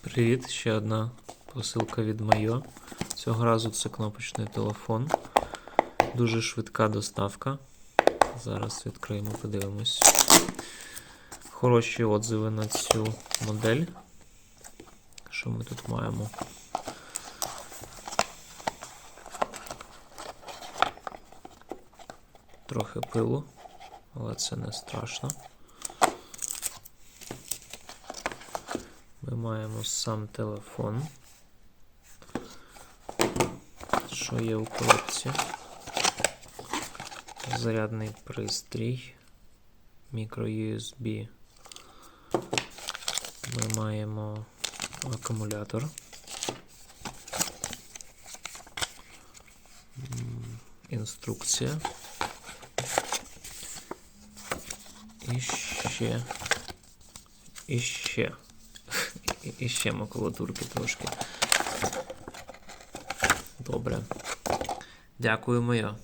Привіт, ще одна посилка від Майо. Цього разу це кнопочний телефон. Дуже швидка доставка. Зараз відкриємо, подивимось. Хороші отзиви на цю модель. Що ми тут маємо? Трохи пилу, але це не страшно. Ми маємо сам телефон. Що є у коробці? Зарядний пристрій. Мікро USB. Ми маємо акумулятор. Інструкція. І ще. І ще. І- ще макулатурки трошки. Добре. Дякую, моя.